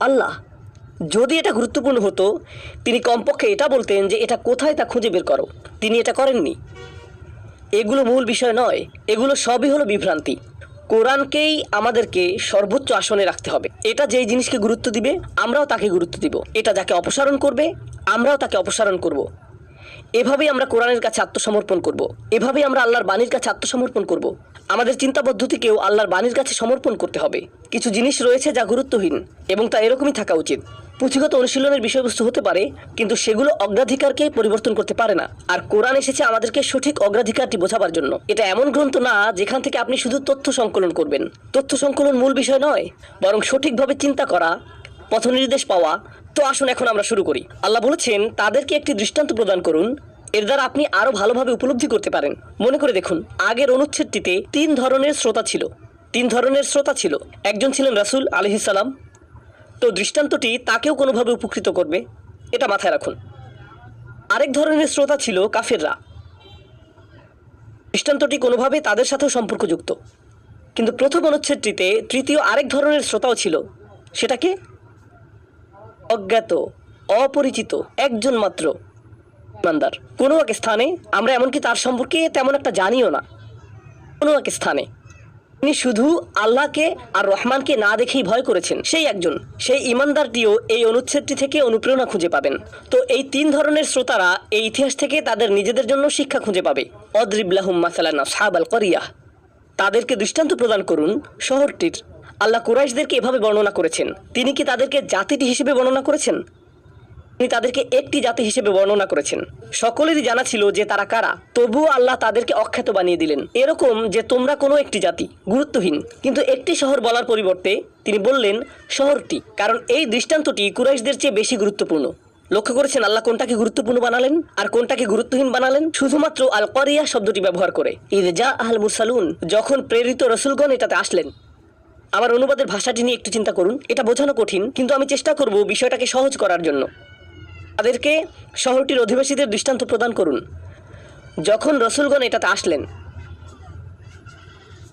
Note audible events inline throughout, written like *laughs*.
আল্লাহ, যদি এটা গুরুত্বপূর্ণ হতো, তিনি কমপক্ষে এটা বলতেন যে এটা কোথায় তা খুঁজে বের করো। তিনি এটা করেননি। এগুলো মূল বিষয় নয়, এগুলো সবই হলো বিভ্রান্তি। কোরআনকেই আমাদেরকে সর্বোচ্চ আসনে রাখতে হবে। এটা যেই জিনিসকে গুরুত্ব দিবে, আমরাও তাকে গুরুত্ব দিব। এটা যাকে অপসারণ করবে, আমরাও তাকে অপসারণ করব। এভাবেই আমরা কোরআনের কাছে আত্মসমর্পণ করব। এভাবেই আমরা আল্লাহর বাণীর কাছে আত্মসমর্পণ করব। আমাদের চিন্তা পদ্ধতিকেও আল্লাহর বাণীর কাছে সমর্পণ করতে হবে। কিছু জিনিস রয়েছে যা গুরুত্বহীন এবং তা এরকমই থাকা উচিত। পুঁথিগত অনুশীলনের বিষয়বস্তু হতে পারে, কিন্তু সেগুলো অগ্রাধিকারকে পরিবর্তন করতে পারে না। আর কোরআন এসেছে আমাদেরকে সঠিক অগ্রাধিকারটি বোঝাবার জন্য। এটা এমন গ্রন্থ না যেখান থেকে আপনি শুধু তথ্য সংকলন করবেন। তথ্য সংকলন মূল বিষয় নয়, বরং সঠিকভাবে চিন্তা করা পথনির্দেশ পাওয়া। তো আসুন এখন আমরা শুরু করি। আল্লাহ বলেছেন, তাদেরকে একটি দৃষ্টান্ত প্রদান করুন। এর দ্বারা আপনি আরও ভালোভাবে উপলব্ধি করতে পারেন। মনে করে দেখুন, আগের অনুচ্ছেদটিতে তিন ধরনের শ্রোতা ছিল। তিন ধরনের শ্রোতা ছিল। একজন ছিলেন রাসূল আলহিসাল্লাম তো দৃষ্টান্তটি তাকেও কোনোভাবে উপকৃত করবে, এটা মাথায় রাখুন। আরেক ধরনের শ্রোতা ছিল কাফেররা। দৃষ্টান্তটি কোনোভাবে তাদের সাথেও সম্পর্কযুক্ত। কিন্তু প্রথম অনুচ্ছেদটিতে তৃতীয় আরেক ধরনের শ্রোতাও ছিল। সেটাকে অজ্ঞাত, অপরিচিত, একজন মাত্র। ইমানদার। কোনো এক স্থানে আমরা এমনকি তার সম্পর্কে তেমন একটা জানিও না। কোনো এক স্থানে। তিনি শুধু আল্লাহকে আর রহমানকে না দেখেই ভয় করেছেন। সেই একজন। সেই ইমানদারটিও এই অনুচ্ছেদটি থেকে অনুপ্রেরণা খুঁজে পাবেন। তো এই তিন ধরনের শ্রোতারা এই ইতিহাস থেকে তাদের নিজেদের জন্য শিক্ষা খুঁজে পাবে। অদ্রিবলাহুম মাসালানা সাহাব আল করিয়া তাদেরকে দৃষ্টান্ত প্রদান করুন শহরটির আল্লাহ কুরাইশদেরকে এভাবে বর্ণনা করেছেন। তিনি কি তাদেরকে জাতিটি হিসেবে বর্ণনা করেছেন? তিনি তাদেরকে একটি জাতি হিসেবে বর্ণনা করেছেন। সকলেরই জানা ছিল যে তারা কারা। তবুও আল্লাহ তাদেরকে অখ্যাত বানিয়ে দিলেন। এরকম যে তোমরা কোনো একটি জাতি, গুরুত্বহীন। কিন্তু একটি শহর বলার পরিবর্তে তিনি বললেন, শহরটি। কারণ এই দৃষ্টান্তটি কুরাইশদের চেয়ে বেশি গুরুত্বপূর্ণ। লক্ষ্য করেছেন আল্লাহ কোনটাকে গুরুত্বপূর্ণ বানালেন আর কোনটাকে গুরুত্বহীন বানালেন? শুধুমাত্র আল করিয়া শব্দটি ব্যবহার করে। ঈদ যা আহল মুরসালুন। যখন প্রেরিত রসুলগণ এটাতে আসলেন আমার অনুবাদের ভাষাটি নিয়ে একটু চিন্তা করুন। এটা বোঝানো কঠিন, কিন্তু আমি চেষ্টা করব বিষয়টাকে সহজ করার জন্য। তাদেরকে শহরটির অধিবাসীদের দৃষ্টান্ত প্রদান করুন। যখন রসুলগণ এটাতে আসলেন,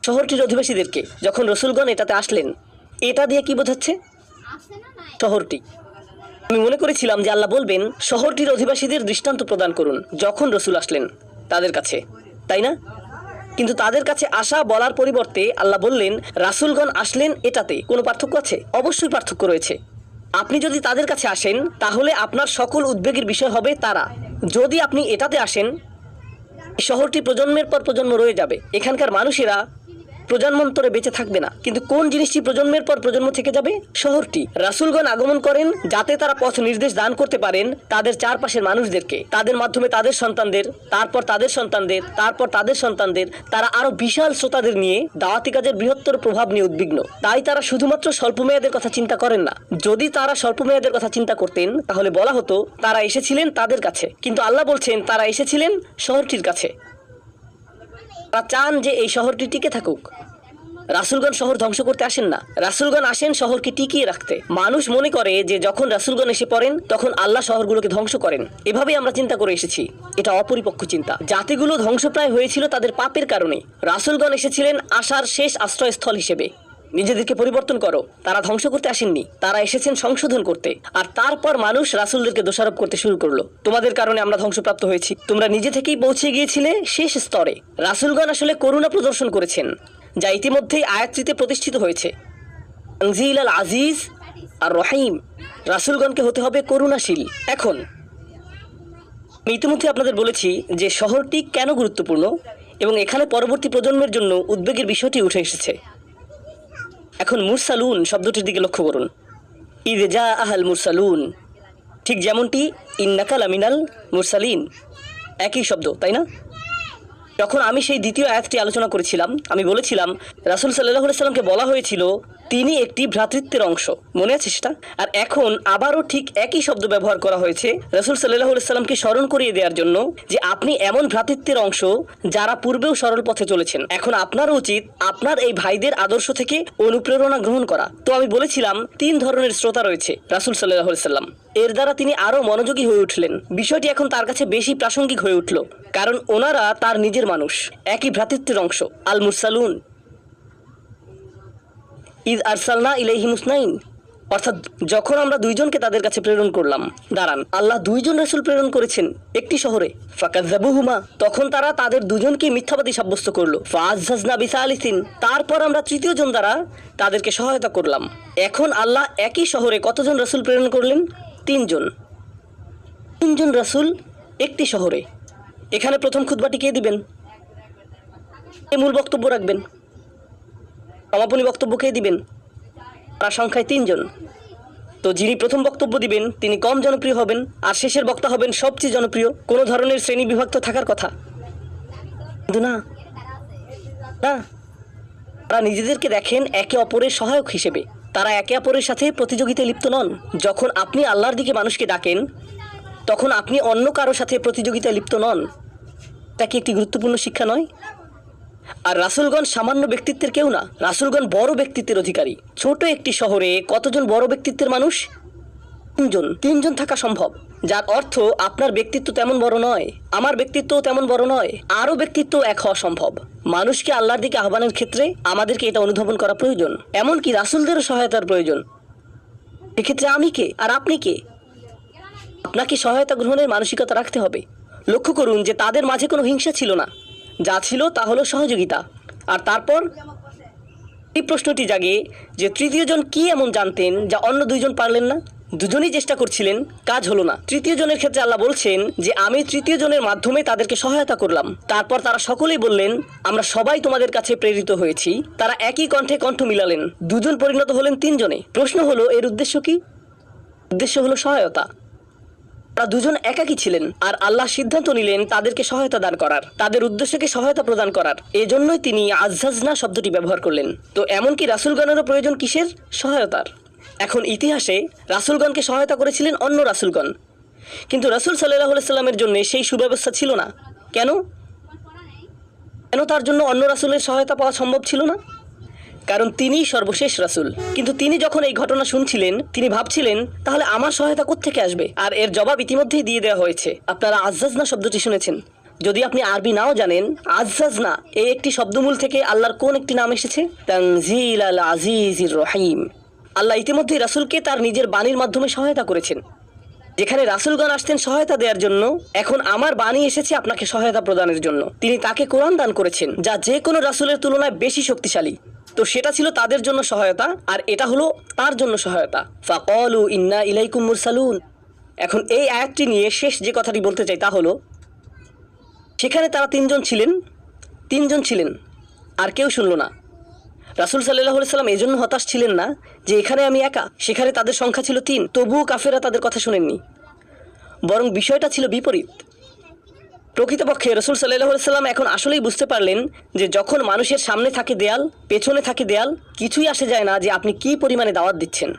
শহরটির অধিবাসীদেরকে যখন রসুলগণ এটাতে আসলেন, এটা দিয়ে কি বোঝাচ্ছে? শহরটি। আমি মনে করেছিলাম যে আল্লাহ বলবেন, শহরটির অধিবাসীদের দৃষ্টান্ত প্রদান করুন, যখন রসুল আসলেন তাদের কাছে। তাই না? কিন্তু তাদের কাছে আসা বলার পরিবর্তে আল্লাহ বললেন, রাসুলগণ আসলেন এটাতে। কোনো পার্থক্য আছে? অবশ্যই পার্থক্য রয়েছে। আপনি যদি তাদের কাছে আসেন, তাহলে আপনার সকল উদ্বেগের বিষয় হবে তারা। যদি আপনি এটাতে আসেন শহরটি প্রজন্মের পর প্রজন্ম রয়ে যাবে। এখানকার মানুষেরা প্রজন্মান্তরে বেঁচে থাকবে না। কিন্তু কোন জিনিসটি প্রজন্মের পর প্রজন্ম থেকে যাবে? শহরটি। রাসুলগণ আগমন করেন যাতে তারা পথ নির্দেশ দান করতে পারেন তাদের চারপাশের মানুষদেরকে। তাদের মাধ্যমে তাদের সন্তানদের, তারপর তাদের সন্তানদের, তারপর তাদের সন্তানদের। তারা আরও বিশাল শ্রোতাদের নিয়ে দাওয়াতি কাজের বৃহত্তর প্রভাব নিয়ে উদ্বিগ্ন। তাই তারা শুধুমাত্র স্বল্প মেয়াদের কথা চিন্তা করেন না। যদি তারা স্বল্প মেয়াদের কথা চিন্তা করতেন, তাহলে বলা হতো, তারা এসেছিলেন তাদের কাছে। কিন্তু আল্লাহ বলছেন, তারা এসেছিলেন শহরটির কাছে। তারা চান যে এই শহরটি টিকে থাকুক। রাসুলগঞ্জ শহর ধ্বংস করতে আসেন না। রাসুলগঞ্জ আসেন শহরকে টিকিয়ে রাখতে। মানুষ মনে করে যে যখন রাসুলগঞ্জ এসে পড়েন, তখন আল্লাহ শহরগুলোকে ধ্বংস করেন। এভাবেই আমরা চিন্তা করে এসেছি। এটা অপরিপক্ক চিন্তা। জাতিগুলো ধ্বংসপ্রায় হয়েছিল তাদের পাপের কারণে। রাসুলগঞ্জ এসেছিলেন আশার শেষ আশ্রয়স্থল হিসেবে। নিজেদেরকে পরিবর্তন করো। তারা ধ্বংস করতে আসেননি। তারা এসেছেন সংশোধন করতে। আর তারপর মানুষ রাসুলদেরকে দোষারোপ করতে শুরু করল। তোমাদের কারণে আমরা ধ্বংসপ্রাপ্ত হয়েছি। তোমরা নিজে থেকেই পৌঁছে গিয়েছিলে শেষ স্তরে। রাসুলগণ আসলে করুণা প্রদর্শন করেছেন, যা ইতিমধ্যেই আয়াতটিতে প্রতিষ্ঠিত হয়েছে। তানজিল আল আজিজ আর রহিম, রাসুলগণকে হতে হবে করুণাশীল। এখন, আমি ইতিমধ্যে আপনাদের বলেছি যে শহরটি কেন গুরুত্বপূর্ণ এবং এখানে পরবর্তী প্রজন্মের জন্য উদ্বেগের বিষয়টি উঠে এসেছে। এখন মুরসালুন শব্দটির দিকে লক্ষ্য করুন। ঈদে যা আহাল মুরসালুন। ঠিক যেমনটি ইন্নাকাল আমিনাল মুরসালিন। একই শব্দ, তাই না? যখন আমি সেই দ্বিতীয় আয়াতটি আলোচনা করেছিলাম, আমি বলেছিলাম, রাসুল সাল্লাহ সাল্লামকে বলা হয়েছিল তিনি একটি ভ্রাতৃত্বের অংশ। মনে আছে সেটা? আর এখন আবারও ঠিক একই শব্দ ব্যবহার করা হয়েছে রসুল সাল্লাহ সাল্লামকে স্মরণ করিয়ে দেওয়ার জন্য যে আপনি এমন ভ্রাতৃত্বের অংশ যারা পূর্বেও সরল পথে চলেছেন। এখন আপনার উচিত আপনার এই ভাইদের আদর্শ থেকে অনুপ্রেরণা গ্রহণ করা। তো আমি বলেছিলাম, তিন ধরনের শ্রোতা রয়েছে রাসুল সাল্লাহ সাল্লাম এর দ্বারা তিনি আরও মনোযোগী হয়ে উঠলেন। বিষয়টি এখন তার কাছে বেশি প্রাসঙ্গিক হয়ে উঠল। কারণ ওনারা তার নিজের মানুষ, একই ভ্রাতৃত্বের অংশ। আল মুরসালুন ঈদ আরসালনা ইলাইহি মুসনাইন। অর্থাৎ যখন আমরা দুইজনকে তাদের কাছে প্রেরণ করলাম, দাঁড়ান, আল্লাহ দুইজন রাসূল প্রেরণ করেছেন একটি শহরে। ফাকাজ্জাবুহুমা তখন তারা তাদের দুজনকে মিথ্যাবাদী সাব্যস্ত করল। ফাআজ্জাজনা বিসালিসিন, তারপর আমরা তৃতীয় জন দ্বারা তাদেরকে সহায়তা করলাম। এখন আল্লাহ একই শহরে কতজন রাসূল প্রেরণ করলেন? তিনজন। তিনজন রাসূল একটি শহরে। এখানে প্রথম খুতবাটি কে দিবেন? কে মূল বক্তব্য রাখবেন। সমাপনী বক্তব্য কে দিবেন? তার সংখ্যায় তিনজন। তো যিনি প্রথম বক্তব্য দিবেন, তিনি কম জনপ্রিয় হবেন, আর শেষের বক্তা হবেন সবচেয়ে জনপ্রিয় কোনো ধরনের শ্রেণি বিভক্ত থাকার কথা। কিন্তু না না, তারা নিজেদেরকে দেখেন একে অপরের সহায়ক হিসেবে। তারা একে অপরের সাথে প্রতিযোগিতায় লিপ্ত নন। যখন আপনি আল্লাহর দিকে মানুষকে ডাকেন, তখন আপনি অন্য কারোর সাথে প্রতিযোগিতায় লিপ্ত নন। তা কি একটি গুরুত্বপূর্ণ শিক্ষা নয়? আর রাসুলগণ সামান্য ব্যক্তিত্বের কেউ না। রাসুলগণ বড় ব্যক্তিত্বের অধিকারী। ছোট একটি শহরে কতজন বড় ব্যক্তিত্বের মানুষ? তিনজন। তিনজন থাকা সম্ভব। যার অর্থ আপনার ব্যক্তিত্ব তেমন বড় নয়, আমার ব্যক্তিত্বও তেমন বড় নয়, আরও ব্যক্তিত্ব এক হওয়া সম্ভব। মানুষকে আল্লাহর দিকে আহ্বানের ক্ষেত্রে আমাদেরকে এটা অনুধাবন করা প্রয়োজন। এমনকি রাসুলদেরও সহায়তার প্রয়োজন। এক্ষেত্রে আমি কে আর আপনি কে? আপনাকে সহায়তা গ্রহণের মানসিকতা রাখতে হবে। লক্ষ্য করুন যে তাদের মাঝে কোনো হিংসা ছিল না। যা ছিল তা হলো সহযোগিতা। আর তারপর এই প্রশ্নটি জাগে যে তৃতীয় জন কি এমন জানতেন যা অন্য দুইজন পারলেন না? দুজনেই চেষ্টা করছিলেন, কাজ হলো না। তৃতীয় জনের ক্ষেত্রে আল্লাহ বলছেন যে, আমি তৃতীয় জনের মাধ্যমে তাদেরকে সহায়তা করলাম। তারপর তারা সকলেই বললেন, আমরা সবাই তোমাদের কাছে প্রেরিত হয়েছি। তারা একই কণ্ঠে কণ্ঠ মিলালেন। দুজন পরিণত হলেন তিনজনে। প্রশ্ন হলো, এর উদ্দেশ্য কি? উদ্দেশ্য হলো সহায়তা। তারা দুজন একাকী ছিলেন, আর আল্লাহ সিদ্ধান্ত নিলেন তাদেরকে সহায়তা দান করার, তাদের উদ্দেশ্যকে সহায়তা প্রদান করার। এজন্যই তিনি আজ্জাজনা শব্দটি ব্যবহার করলেন। তো এমনকি রাসুলগণেরও প্রয়োজন কিসের? সহায়তার। এখন ইতিহাসে রাসুলগণকে সহায়তা করেছিলেন অন্য রাসুলগণ। কিন্তু রাসুল সাল্লাহ সাল্লামের জন্য সেই সুব্যবস্থা ছিল না। কেন? কেন তার জন্য অন্য রাসুলের সহায়তা পাওয়া সম্ভব ছিল না? কারণ তিনিই সর্বশেষ রাসূল। কিন্তু তিনি যখন এই ঘটনা শুনছিলেন, তিনি ভাবছিলেন, তাহলে আমার সহায়তা কোত্থেকে আসবে? আর এর জবাব ইতিমধ্যেই দিয়ে দেওয়া হয়েছে। আপনারা আজ্জাজনা শব্দটি শুনেছেন। যদি আপনি আরবি নাও জানেন, আজ্জাজনা এই একটি শব্দমূল থেকে আল্লাহর কোন একটি নাম এসেছে? আল আজিজির রহিম। আল্লাহ ইতিমধ্যেই রাসূলকে তার নিজের বাণীর মাধ্যমে সহায়তা করেছেন। যেখানে রাসুলগণ আসতেন সহায়তা দেওয়ার জন্য, এখন আমার বাণী এসেছে আপনাকে সহায়তা প্রদানের জন্য। তিনি তাকে কোরআন দান করেছেন, যা যে কোনো রাসুলের তুলনায় বেশি শক্তিশালী। তো সেটা ছিল তাদের জন্য সহায়তা, আর এটা হলো তার জন্য সহায়তা। ফাকলু ইন্না ইলাইকুম মুরসালুন। এখন এই আয়াতটি নিয়ে শেষ যে কথাটি বলতে চাই তা হলো, সেখানে তারা তিনজন ছিলেন তিনজন ছিলেন, আর কেউ শুনল না। রাসুল সাল্লাহ সাল্লাম এই জন্য হতাশ ছিলেন না যে এখানে আমি একা, সেখানে তাদের সংখ্যা ছিল তিন, তবুও কাফেরা তাদের কথা শুনেননি। বরং বিষয়টা ছিল বিপরীত। প্রকৃতপক্ষে রসুল সাল্লাহ সাল্লাম এখন আসলেই বুঝতে পারলেন যে যখন মানুষের সামনে থাকে দেয়াল, পেছনে থাকে দেয়াল, কিছুই আসে যায় না যে আপনি কী পরিমাণে দাওয়াত দিচ্ছেন।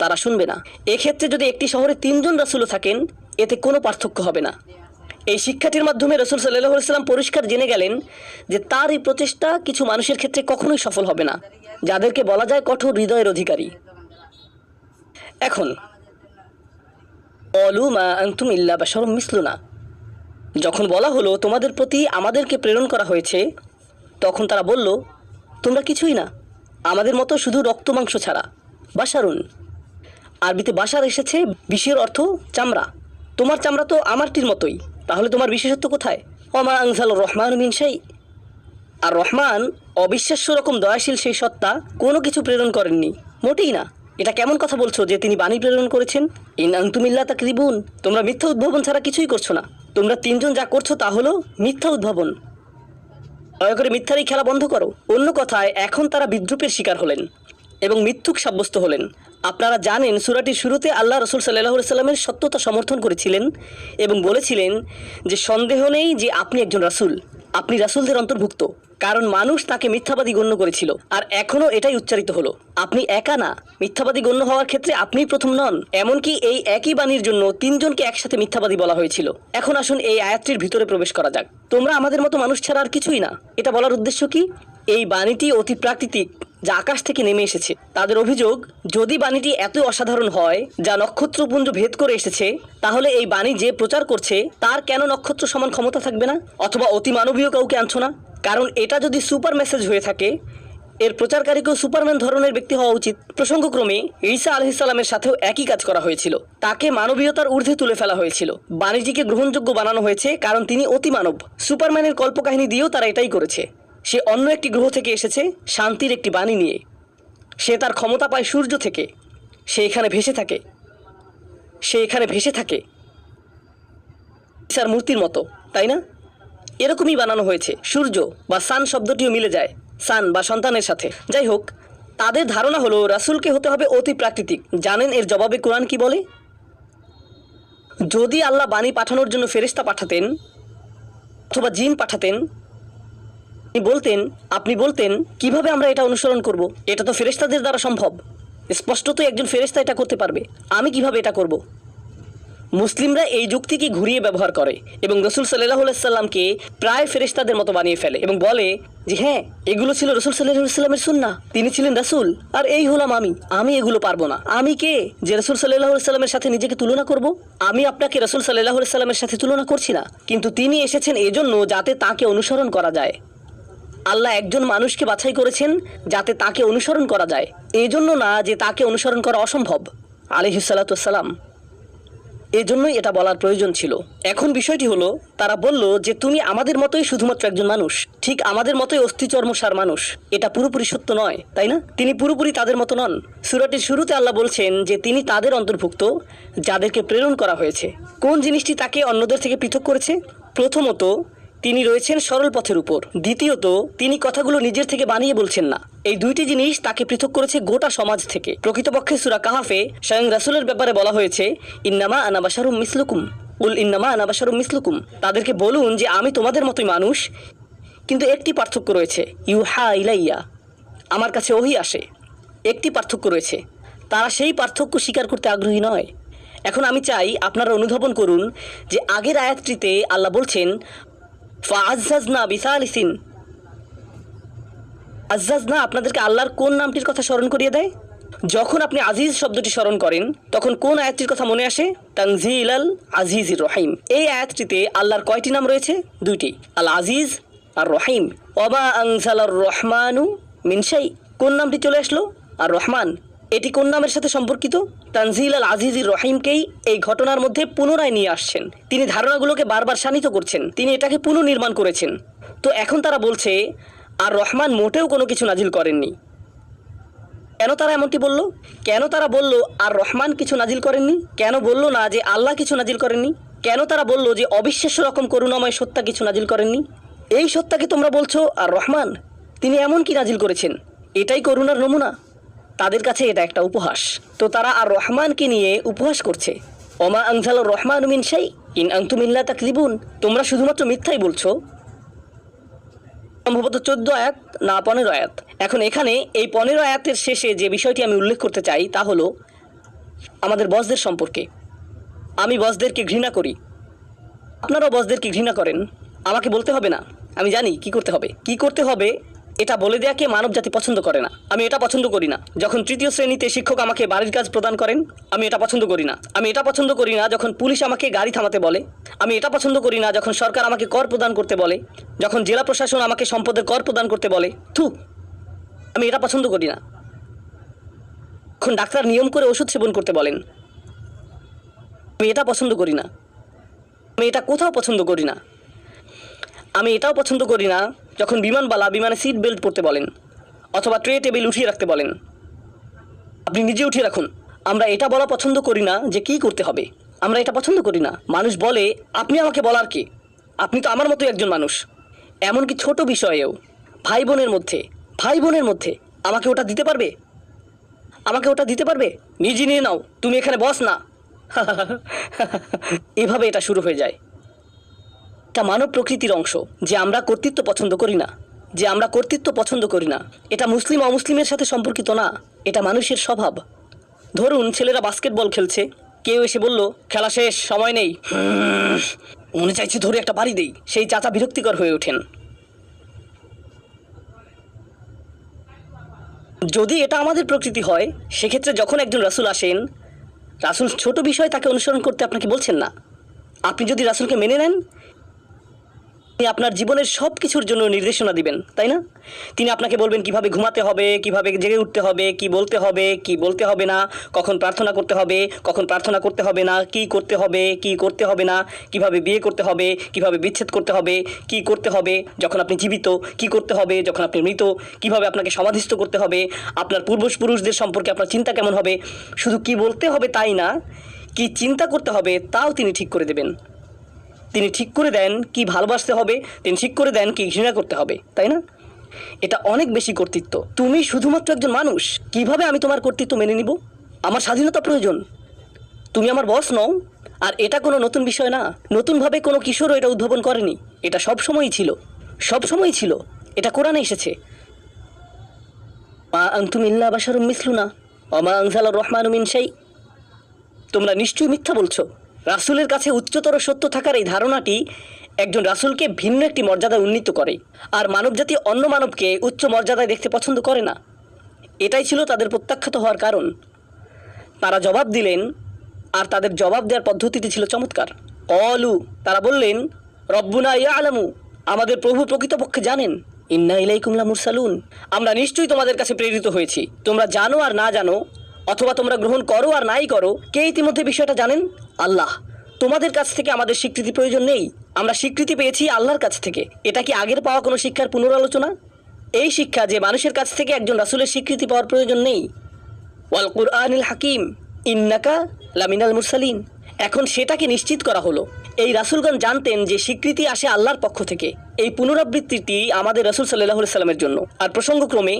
তারা শুনবে না। এক্ষেত্রে যদি একটি শহরে তিনজন রাসুলও থাকেন, এতে কোনো পার্থক্য হবে না। এই শিক্ষাটির মাধ্যমে রসুল সাল্লাহ সাল্লাম পরিষ্কার জেনে গেলেন যে তার এই প্রচেষ্টা কিছু মানুষের ক্ষেত্রে কখনোই সফল হবে না, যাদেরকে বলা যায় কঠোর হৃদয়ের অধিকারী। এখন অলু মা আন্তুম ইল্লা বাশারুম মিসলুনা। যখন বলা হলো তোমাদের প্রতি আমাদেরকে প্রেরণ করা হয়েছে, তখন তারা বলল, তোমরা কিছুই না। আমাদের মতো শুধু রক্ত মাংস ছাড়া। বাসারুন। আরবিতে বাসার এসেছে বিশের অর্থ চামড়া। তোমার চামড়া তো আমারটির মতোই। তাহলে তোমার বিশেষত্ব কোথায়? অমা আংসাল রহমান মিনসাই আর রহমান, অবিশ্বাস্য রকম দয়াশীল সেই সত্তা কোনো কিছু প্রেরণ করেননি। মোটেই না। এটা কেমন কথা বলছো যে তিনি বাণী প্রেরণ করেছেন? ইন আংতুমিল্লা তা কৃবুন তোমরা মিথ্যা উদ্ভাবন ছাড়া কিছুই করছ না। তোমরা তিনজন যা করছ তা হলো মিথ্যা উদ্ভাবন। দয়া করে মিথ্যার এই খেলা বন্ধ করো। অন্য কথায়, এখন তারা বিদ্রুপের শিকার হলেন এবং মিথ্যুক সাব্যস্ত হলেন। আপনারা জানেন সুরাটির শুরুতে আল্লাহ রসুল সাল্লাহ সাল্লামের সত্যতা সমর্থন করেছিলেন এবং বলেছিলেন যে সন্দেহ নেই যে আপনি একজন রাসূল। আপনি রাসূলদের অন্তর্ভুক্ত, কারণ মানুষ তাকে মিথ্যাবাদী গণ্য করেছিল। আর এখনও এটাই উচ্চারিত হলো, আপনি একা না, মিথ্যাবাদী গণ্য হওয়ার ক্ষেত্রে আপনিই প্রথম নন। এমনকি এই একই বাণীর জন্য তিনজনকে একসাথে মিথ্যাবাদী বলা হয়েছিল। এখন আসুন এই আয়াতটির ভিতরে প্রবেশ করা যাক। তোমরা আমাদের মতো মানুষ ছাড়া আর কিছুই না। এটা বলার উদ্দেশ্য কি? এই বাণীটি অতি প্রাকৃতিক। যা আকাশ থেকে নেমে এসেছে। তাদের অভিযোগ, যদি বাণীটি এত অসাধারণ হয়, যা নক্ষত্রপুঞ্জ ভেদ করে এসেছে, তাহলে এই বাণী যে প্রচার করছে, তার কেন নক্ষত্র সমান ক্ষমতা থাকবে না? অথবা অতি মানবীয় কাউকে আনছো না? কারণ এটা যদি সুপার মেসেজ হয়ে থাকে, এর প্রচারকারীকেও সুপারম্যান ধরনের ব্যক্তি হওয়া উচিত। প্রসঙ্গক্রমে, ঈসা আলহিসাল্লামের সাথেও একই কাজ করা হয়েছিল। তাকে মানবীয়তার ঊর্ধ্বে তুলে ফেলা হয়েছিল। বাণিজ্যকে গ্রহণযোগ্য বানানো হয়েছে কারণ তিনি অতি মানব সুপারম্যানের কল্পকাহিনী দিয়েও তারা এটাই করেছে। সে অন্য একটি গ্রহ থেকে এসেছে শান্তির একটি বাণী নিয়ে। সে তার ক্ষমতা পায় সূর্য থেকে। সে এখানে ভেসে থাকে। সে এখানে ভেসে থাকে। ঈসার মূর্তির মতো, তাই না? এরকমই বানানো হয়েছে। সূর্য বা সান শব্দটিও মিলে যায়, সান বা সন্তানের সাথে। যাই হোক, তাদের ধারণা হলো রাসূলকে হতে হবে অতি প্রাকৃতিক। জানেন এর জবাবে কোরআন কি বলে? যদি আল্লাহ বাণী পাঠানোর জন্য ফেরেশতা পাঠাতেন অথবা জিন পাঠাতেন বলতেন, আপনি বলতেন, কীভাবে আমরা এটা অনুসরণ করব? এটা তো ফেরেশতাদের দ্বারা সম্ভব। স্পষ্টতই একজন ফেরেশতা এটা করতে পারবে। আমি কীভাবে এটা করব? মুসলিমরা এই যুক্তিকে ঘুরিয়ে ব্যবহার করে এবং রসুল সাল্লাহ সাল্লামকে প্রায় ফেরেশতাদের মতো বানিয়ে ফেলে এবং বলে যে হ্যাঁ এগুলো ছিল রসুল সাল্লাহ সাল্লামের সুন্না তিনি ছিলেন রাসুল। আর এই হলাম আমি। আমি এগুলো পারব না। আমি কে? যে রসুল সাল্লাহ সাল্লামের সাথে নিজেকে তুলনা করব? আমি আপনাকে রসুল সাল্লাহ সাল্লামের সাথে তুলনা করছি না। কিন্তু তিনি এসেছেন এজন্য যাতে তাকে অনুসরণ করা যায়। আল্লাহ একজন মানুষকে বাছাই করেছেন যাতে তাকে অনুসরণ করা যায়। এজন্য না যে তাকে অনুসরণ করা অসম্ভব আলিহিসাল্লাতুসাল্লাম এজন্যই এটা বলার প্রয়োজন ছিল। এখন বিষয়টি হলো, তারা বলল যে তুমি আমাদের মতোই শুধুমাত্র একজন মানুষ, ঠিক আমাদের মতোই অস্থিচর্মসার মানুষ। এটা পুরোপুরি সত্য নয়, তাই না? তিনি পুরোপুরি তাদের মতো নন। সুরাটির শুরুতে আল্লাহ বলছেন যে তিনি তাদের অন্তর্ভুক্ত, যাদেরকে প্রেরণ করা হয়েছে। কোন জিনিসটি তাকে অন্যদের থেকে পৃথক করেছে? প্রথমত তিনি রয়েছেন সরল পথের উপর। দ্বিতীয়ত, তিনি কথাগুলো নিজের থেকে বানিয়ে বলছেন না। এই দুইটি জিনিস তাকে পৃথক করেছে গোটা সমাজ থেকে। প্রকৃতপক্ষে সুরা কাহাফে স্বয়ং রাসুলের ব্যাপারে বলা হয়েছে, ইন্নামা আনাবাসারুম মিসলুকুম। উল, ইন্নামা আনাবাসারুম মিসলুকুম। তাদেরকে বলুন যে, আমি তোমাদের মতোই মানুষ, কিন্তু একটি পার্থক্য রয়েছে। ইউ ইউহা ইলাইয়া, আমার কাছে ওহি আসে। একটি পার্থক্য রয়েছে। তারা সেই পার্থক্য স্বীকার করতে আগ্রহী নয়। এখন আমি চাই আপনারা অনুধাবন করুন যে আগের আয়াতটিতে আল্লাহ বলছেন ফাআজ্জাজনা বিসালিসিন। আজ্জাজনা, আপনাদেরকে আল্লাহর কোন নামটির কথা স্মরণ করিয়ে দেয়? যখন আপনি আজিজ শব্দটি স্মরণ করেন, তখন কোন আয়াতটির কথা মনে আসে? তানজিল আল আজিজির রহিম। এই আয়াতটিতে আল্লাহর কয়টি নাম রয়েছে? দুইটি। আল আজিজ, আর রহিম। অবা আংসাল রহমানু মিনসাই কোন নামটি চলে আসলো? আর রহমান। এটি কোন নামের সাথে সম্পর্কিত? তানজিল আল আজিজির রহিমকেই এই ঘটনার মধ্যে পুনরায় নিয়ে আসছেন। তিনি ধারণাগুলোকে বারবার শানিত করছেন। তিনি এটাকে পুনর্নির্মাণ করেছেন। তো এখন তারা বলছে, আর রহমান মোটেও কোনো কিছু নাজিল করেননি। কেন তারা এমনটি বলল? কেন তারা বলল, আর রহমান কিছু নাজিল করেননি? কেন বলল না যে আল্লাহ কিছু নাজিল করেননি? কেন তারা বলল যে অবিশ্বাস্য রকম করুণাময় সত্তা কিছু নাজিল করেননি? এই সত্তাকে তোমরা বলছো, আর রহমান, তিনি এমন কি নাজিল করেছেন? এটাই করুণার নমুনা। তাদের কাছে এটা একটা উপহাস। তো তারা আর রহমানকে নিয়ে উপহাস করছে। অমা আংজাল রহমান মিন শাই, ইন আংতুমিল্লা তাকলিবুন তোমরা শুধুমাত্র মিথ্যাই বলছো। সম্ভবত চোদ্দ আয়াত না পনেরো আয়াত। এখন এখানে এই পনেরো আয়াতের শেষে যে বিষয়টি আমি উল্লেখ করতে চাই, তা হলো আমাদের বসদের সম্পর্কে। আমি বসদেরকে ঘৃণা করি। আপনারাও বসদেরকে ঘৃণা করেন। আমাকে বলতে হবে না। আমি জানি কি করতে হবে। কি করতে হবে? এটা বলে দেওয়াকে মানব জাতি পছন্দ করে না। আমি এটা পছন্দ করি না। যখন তৃতীয় শ্রেণীতে শিক্ষক আমাকে বাড়ির কাজ প্রদান করেন, আমি এটা পছন্দ করি না। আমি এটা পছন্দ করি না যখন পুলিশ আমাকে গাড়ি থামাতে বলে। আমি এটা পছন্দ করি না যখন সরকার আমাকে কর প্রদান করতে বলে। যখন জেলা প্রশাসন আমাকে সম্পদের কর প্রদান করতে বলে। থু, আমি এটা পছন্দ করি না। এখন ডাক্তার নিয়ম করে ওষুধ সেবন করতে বলেন। আমি এটা পছন্দ করি না। আমি এটা কোথাও পছন্দ করি না। আমি এটাও পছন্দ করি না যখন বিমানবালা বিমানে সিট বেল্ট পরতে বলেন অথবা ট্রে টেবিল উঠিয়ে রাখতে বলেন। আপনি নিজে উঠিয়ে রাখুন। আমরা এটা বলা পছন্দ করি না যে কি করতে হবে। আমরা এটা পছন্দ করি না। মানুষ বলে, আপনি আমাকে বলার কি? আপনি তো আমার মতোই একজন মানুষ। এমনকি ছোট বিষয়েও। ভাই বোনের মধ্যে। ভাই বোনের মধ্যে। আমাকে ওটা দিতে পারবে? আমাকে ওটা দিতে পারবে? নিজে নিয়ে নাও। তুমি এখানে বস না। *laughs* এভাবে এটা শুরু হয়ে যায়। এটা মানব প্রকৃতির অংশ, যে আমরা কর্তৃত্ব পছন্দ করি না। যে আমরা কর্তৃত্ব পছন্দ করি না। এটা মুসলিম অমুসলিমের সাথে সম্পর্কিত না, এটা মানুষের স্বভাব। ধরুন, ছেলেরা বাস্কেটবল খেলছে। কেউ এসে বলল, খেলা শেষ, সময় নেই। মনে চাইছে ধরে একটা বাড়ি দেই। সেই চাচা বিরক্তিকর হয়ে ওঠেন। যদি এটা আমাদের প্রকৃতি হয়, সেক্ষেত্রে যখন একজন রাসুল আসেন, রাসুল ছোট বিষয় তাকে অনুসরণ করতে আপনাকে বলছেন না? আপনি যদি রাসুলকে মেনে নেন আপনার জীবনের সব কিছুর জন্য নির্দেশনা দিবেন, তাই না? তিনি আপনাকে বলবেন কীভাবে ঘুমাতে হবে, কীভাবে জেগে উঠতে হবে, কি বলতে হবে, কি বলতে হবে না, কখন প্রার্থনা করতে হবে, কখন প্রার্থনা করতে হবে না, কি করতে হবে, কি করতে হবে না, কীভাবে বিয়ে করতে হবে, কীভাবে বিচ্ছেদ করতে হবে, কি করতে হবে, যখন আপনি জীবিত, কি করতে হবে, যখন আপনি মৃত, কীভাবে আপনাকে সমাধিস্থ করতে হবে, আপনার পূর্বপুরুষদের সম্পর্কে আপনার চিন্তা কেমন হবে, শুধু কি বলতে হবে তাই না, কি চিন্তা করতে হবে, তাও তিনি ঠিক করে দেবেন। তিনি ঠিক করে দেন কি ভালোবাসতে হবে, তিনি ঠিক করে দেন কি ঘৃণা করতে হবে, তাই না? এটা অনেক বেশি কর্তৃত্ব। তুমি শুধুমাত্র একজন মানুষ, কীভাবে আমি তোমার কর্তৃত্ব মেনে নিব? আমার স্বাধীনতা প্রয়োজন। তুমি আমার বস নও, আর এটা কোনো নতুন বিষয় না। নতুনভাবে কোনো কিশোরও এটা উদ্ভাবন করেনি। এটা সব সময়ই ছিল। সব সময়ই ছিল। এটা কোরআনে এসেছে। মা আন্তুম ইল্লা বাশারুম মিসলুনা অমা আনজাল রহমান মিন শাই। তোমরা নিশ্চয়ই মিথ্যা বলছো। রাসূলের কাছে উচ্চতর সত্য থাকার এই ধারণাটি একজন রাসূলকে ভিন্ন একটি মর্যাদায় উন্নীত করে। আর মানবজাতি অন্য মানবকে উচ্চ মর্যাদায় দেখতে পছন্দ করে না। এটাই ছিল তাদের প্রত্যাখ্যাত হওয়ার কারণ। তারা জবাব দিলেন, আর তাদের জবাব দেওয়ার পদ্ধতিটি ছিল চমৎকার। অলু তারা বললেন, রব্বুনা ইয়া আলামু আমাদের প্রভু প্রকৃতপক্ষে জানেন, ইন্না ইলাইকুমলা মুরসালুন আমরা নিশ্চয়ই তোমাদের কাছে প্রেরিত হয়েছি। তোমরা জানো আর না জানো, অথবা তোমরা গ্রহণ করো আর নাই করো, কে ইতিমধ্যে বিষয়টা জানেন? আল্লাহ, তোমাদের কাছ থেকে আমাদের স্বীকৃতি প্রয়োজন নেই। আমরা স্বীকৃতি পেয়েছি আল্লাহর কাছ থেকে। এটা কি আগের পাওয়া কোনো শিক্ষার পুনরালোচনা? এই শিক্ষা যে মানুষের কাছ থেকে একজন রাসুলের স্বীকৃতি পাওয়ার প্রয়োজন নেই। ওয়াল কুরআনিল হাকিম, ইন্নাকা লামিনাল মুরসালিন। এখন সেটাকে নিশ্চিত করা হলো। এই রাসূলগণ জানতেন যে স্বীকৃতি আসে আল্লাহর পক্ষ থেকে। এই পুনরাবৃত্তিটি আমাদের রাসূল সাল্লাহ সাল্লামের জন্য। আর প্রসঙ্গক্রমে,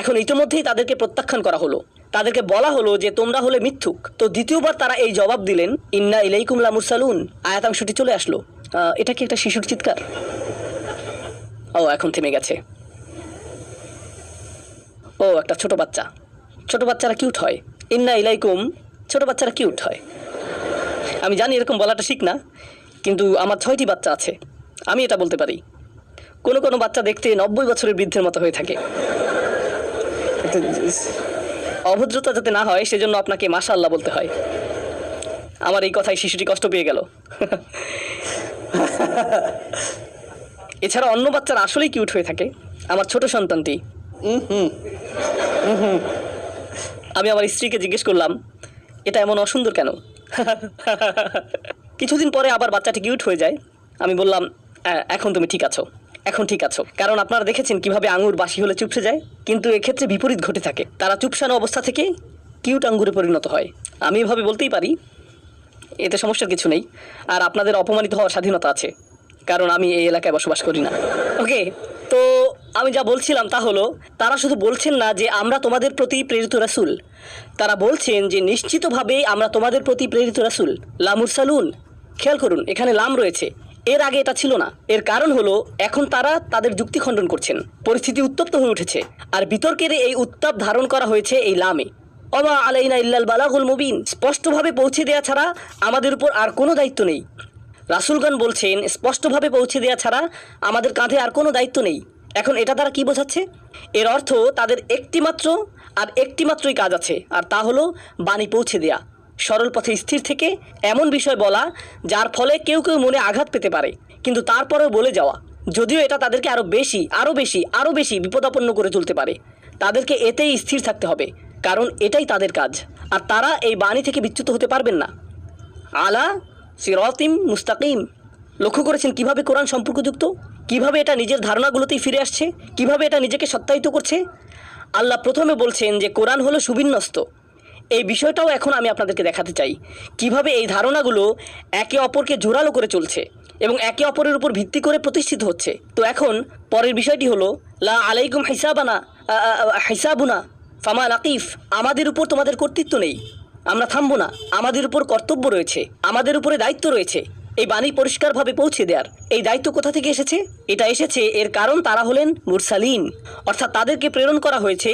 এখন ইতিমধ্যেই তাদেরকে প্রত্যাখ্যান করা হলো। তাদেরকে বলা হলো যে তোমরা হলে মিথ্যুক। তো দ্বিতীয়বার তারা এই জবাব দিলেন, ইন্না ইলাইকুম লা মুরসালুন আয়াতাংশটি চলে আসলো। এটা কি একটা শিশুর চিৎকার? ও, এখন থেমে গেছে। ও, একটা ছোট বাচ্চা। ছোট বাচ্চারা কিউট হয়। ইন্না ইলাইকুম। ছোট বাচ্চারা কিউট হয়। আমি জানি এরকম বলাটা ঠিক না, কিন্তু আমার ছয়টি বাচ্চা আছে। আমি এটা বলতে পারি। কোনো কোনো বাচ্চা দেখতে নব্বই বছরের বৃদ্ধের মতো হয়ে থাকে। অভদ্রতা যাতে না হয় সেজন্য আপনাকে মাশা আল্লাহ বলতে হয়। আমার এই কথায় শিশুটি কষ্ট পেয়ে গেল। এছাড়া অন্য বাচ্চারা আসলেই কিউট হয়ে থাকে। আমার ছোট সন্তানটি। আমি আমার স্ত্রীকে জিজ্ঞেস করলাম এটা এমন অসুন্দর কেন? কিছুদিন পরে আবার বাচ্চাটি কিউট হয়ে যায়। আমি বললাম "হ্যাঁ, এখন তুমি ঠিক আছো। এখন ঠিক আছো। কারণ আপনারা দেখেছেন কীভাবে আঙুর বাসি হলে চুপসে যায়। কিন্তু এক্ষেত্রে বিপরীত ঘটে থাকে। তারা চুপসানো অবস্থা থেকে কিউট আঙ্গুরে পরিণত হয়। আমি এভাবে বলতেই পারি। এতে সমস্যার কিছু নেই। আর আপনাদের অপমানিত হওয়ার স্বাধীনতা আছে। কারণ আমি এই এলাকায় বসবাস করি না। ওকে, তো আমি যা বলছিলাম তা হলো, তারা শুধু বলছেন না যে আমরা তোমাদের প্রতি প্রেরিত রাসুল। তারা বলছেন যে নিশ্চিতভাবে আমরা তোমাদের প্রতি প্রেরিত রাসুল। লামুর সালুন খেয়াল করুন, এখানে লাম রয়েছে। এর আগে এটা ছিল না। এর কারণ হলো, এখন তারা তাদের যুক্তি খণ্ডন করছেন। পরিস্থিতি উত্তপ্ত হয়ে উঠেছে। আর বিতর্কের এই উত্তাপ ধারণ করা হয়েছে এই লামে। অমা আলাইনা ইল্লাল বালাগুল মুবিন। স্পষ্টভাবে পৌঁছে দেওয়া ছাড়া আমাদের উপর আর কোনো দায়িত্ব নেই। রাসুলগণ বলছেন, স্পষ্টভাবে পৌঁছে দেওয়া ছাড়া আমাদের কাঁধে আর কোনো দায়িত্ব নেই। এখন এটা তারা কি বোঝাচ্ছে? এর অর্থ তাদের একটিমাত্র আর একটিমাত্রই কাজ আছে। আর তা হলো বাণী পৌঁছে দেয়া। সরল পথে স্থির থেকে এমন বিষয় বলা, যার ফলে কেউ কেউ মনে আঘাত পেতে পারে। কিন্তু তারপরেও বলে যাওয়া, যদিও এটা তাদেরকে আরও বেশি আরও বেশি আরও বেশি বিপদাপন্ন করে তুলতে পারে। তাদেরকে এতেই স্থির থাকতে হবে, কারণ এটাই তাদের কাজ। আর তারা এই বাণী থেকে বিচ্যুত হতে পারবেন না। আলা সিরতিম মুস্তাকিম। লক্ষ্য করেছেন কীভাবে কোরআন সম্পর্কযুক্ত? কীভাবে এটা নিজের ধারণাগুলোতেই ফিরে আসছে? কীভাবে এটা নিজেকে সত্যায়িত করছে? আল্লাহ প্রথমে বলছেন যে কোরআন হলো সুবিন্যস্ত। এই বিষয়টাও এখন আমি আপনাদেরকে দেখাতে চাই। কীভাবে এই ধারণাগুলো একে অপরকে জোরালো করে চলছে এবং একে অপরের উপর ভিত্তি করে প্রতিষ্ঠিত হচ্ছে। তো এখন পরের বিষয়টি হলো, লা আলাইকুম হিসাবানা হিসাবুনা, ফামা নাকিফ, আমাদের উপর তোমাদের কর্তৃত্ব নেই। আমরা থামবো না, আমাদের উপর কর্তব্য রয়েছে, আমাদের উপরে দায়িত্ব রয়েছে। এই বাণী পরিষ্কারভাবে পৌঁছে দেওয়ার এই দায়িত্ব কোথা থেকে এসেছে? এটা এসেছে এর কারণ তারা হলেন মুরসালিন। অর্থাৎ তাদেরকে প্রেরণ করা হয়েছে